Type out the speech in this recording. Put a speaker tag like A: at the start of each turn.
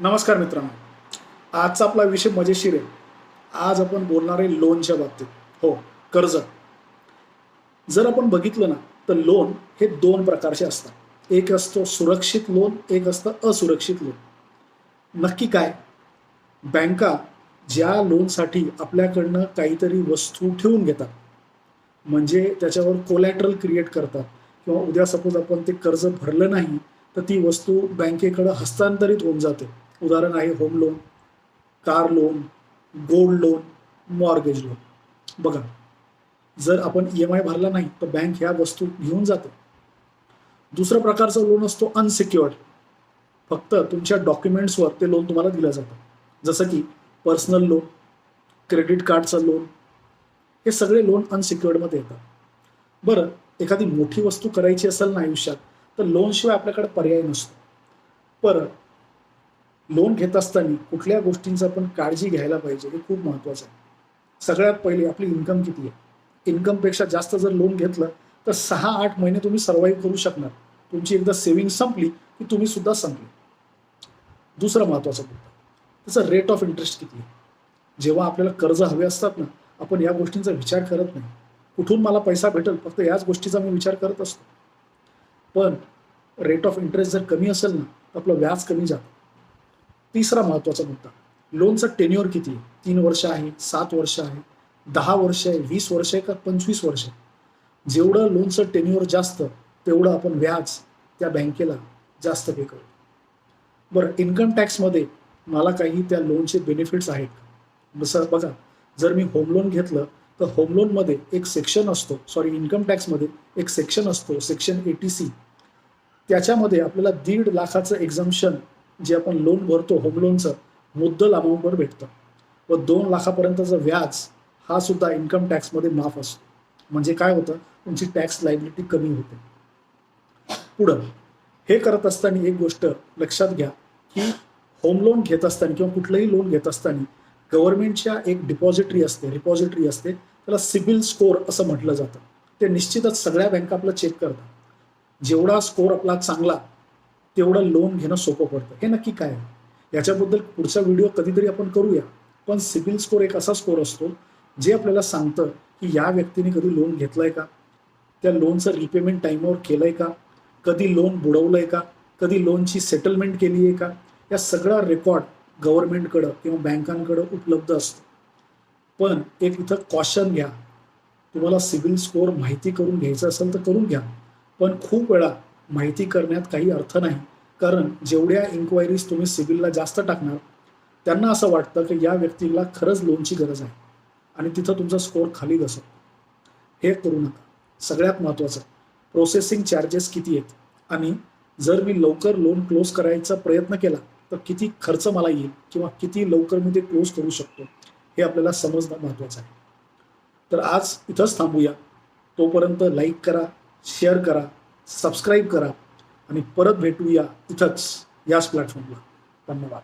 A: नमस्कार मित्रांनो. आजचा आपला विषय मजेशीर आहे. आज आपण बोलणार आहे लोनच्या बाबतीत. हो कर्ज. जर आपण बघितलं ना तर लोन हे दोन प्रकारचे असतात. एक असतो सुरक्षित लोन एक असतं असुरक्षित लोन नक्की काय? बँका ज्या लोनसाठी आपल्याकडनं काहीतरी वस्तू ठेवून घेतात. म्हणजे त्याच्यावर कोलॅटरल क्रिएट करतात. किंवा उद्या सपोज आपण ते कर्ज भरलं नाही तर ती वस्तू बँकेकडं हस्तांतरित होऊन जाते. उदाहरण आहे home loan car loan gold loan mortgage loan बघा जर आपण ई एम आय भरला नाही तर बँक ह्या वस्तू घेऊन जाते. दुसरा प्रकारचा लोन असतो अनसिक्युअर्ड फक्त तुमच्या डॉक्युमेंट्सवर ते लोन तुम्हाला दिलं जातं. जसं की पर्सनल लोन क्रेडिट कार्डचं लोन हे सगळे लोन अनसिक्युअर्डमध्ये येतात. बरं एखादी मोठी वस्तू करायची असेल ना आयुष्यात तर लोनशिवाय आपल्याकडे पर्याय नसतो. पर लोन घेत असताना कुठल्या गोष्टींचं आपण काळजी घ्यायला पाहिजे हे खूप महत्त्वाचं आहे. सगळ्यात पहिले आपली इन्कम किती आहे? इन्कमपेक्षा जास्त जर लोन घेतलं तर सहा आठ महिने तुम्ही सर्वाईव्ह करू शकणार. तुमची एकदा सेव्हिंग संपली की तुम्ही सुद्धा संपले. दुसरा महत्त्वाचा मुद्दा त्याचं रेट ऑफ इंटरेस्ट किती आहे? जेव्हा आपल्याला कर्ज हवे असतात ना आपण या गोष्टींचा विचार करत नाही. कुठून मला पैसा भेटेल? फक्त याच गोष्टीचा मी विचार करत असतो. पण रेट ऑफ इंटरेस्ट जर कमी असेल ना तर आपलं व्याज कमी जातं. तिसरा महत्त्वाचा मुद्दा. लोनचं टेन्युअर किती? आहे तीन वर्ष आहे सात वर्ष आहे दहा वर्ष आहे वीस वर्ष आहे का पंचवीस वर्ष आहे? जेवढं लोनचं टेन्युअर जास्त तेवढं आपण व्याज त्या बँकेला जास्त पे करू बरं इन्कम टॅक्समध्ये मला काही त्या लोनचे बेनिफिट्स आहेत जसं बघा जर मी होम लोन घेतलं तर होम लोनमध्ये एक सेक्शन असतो सॉरी इन्कम टॅक्समध्ये एक सेक्शन असतो सेक्शन एटी सी त्याच्यामध्ये आपल्याला दीड लाखाचं एक्झम्शन जे आपण लोन भरतो होम लोनचं मुद्दल अमाऊंटवर भेटतं. व दोन लाखापर्यंतचं व्याज हा सुद्धा इन्कम टॅक्समध्ये माफ असतो. म्हणजे काय होतं? तुमची टॅक्स लायबिलिटी कमी होते. पुढं हे करत असताना एक गोष्ट लक्षात घ्या की होम लोन घेत असताना किंवा कुठलंही लोन घेत असताना गव्हर्नमेंटच्या एक डिपॉझिटरी असते रिपॉझिटरी असते त्याला सिबिल स्कोअर असं म्हटलं जातं. ते निश्चितच सगळ्या बँका आपलं चेक करतात. जेवढा स्कोअर आपला चांगला तेवढं लोन घेणं सोपं पडतं. हे नक्की काय आहे? याच्याबद्दल पुढचा व्हिडिओ कधीतरी आपण करूया. पण सिबिल स्कोअर एक असा स्कोअर असतो जे आपल्याला सांगतं की या व्यक्तीने कधी लोन घेतलंय का? त्या लोनचं रिपेमेंट टाईमवर केलंय का? कधी लोन बुडवलंय का? कधी लोनची सेटलमेंट केली आहे का? या सगळा रेकॉर्ड गव्हर्नमेंटकडं किंवा बँकांकडं उपलब्ध असतो. पण एक इथं कॉशन घ्या. तुम्हाला सिबिल स्कोअर माहिती करून घ्यायचं असेल तर करून घ्या. पण खूप वेळा माहिती करण्यात काही अर्थ नाही. कारण जेवढ्या इन्क्वायरीज तुम्ही सिव्हिलला जास्त टाकणार त्यांना असं वाटतं की या व्यक्तीला खरंच लोनची गरज आहे. आणि तिथं तुमचा स्कोअर खाली घसरतो हे करू नका. सगळ्यात महत्त्वाचं प्रोसेसिंग चार्जेस किती आहेत? आणि जर मी लवकर लोन क्लोज करायचा प्रयत्न केला तर किती खर्च मला येईल किंवा किती लवकर मी ते क्लोज करू शकतो? हे आपल्याला समजणं महत्त्वाचं आहे. तर आज इथंच थांबूया. तोपर्यंत लाईक करा शेअर करा. सबस्क्राईब करा आणि परत भेटूया इथंच याच प्लॅटफॉर्मला धन्यवाद.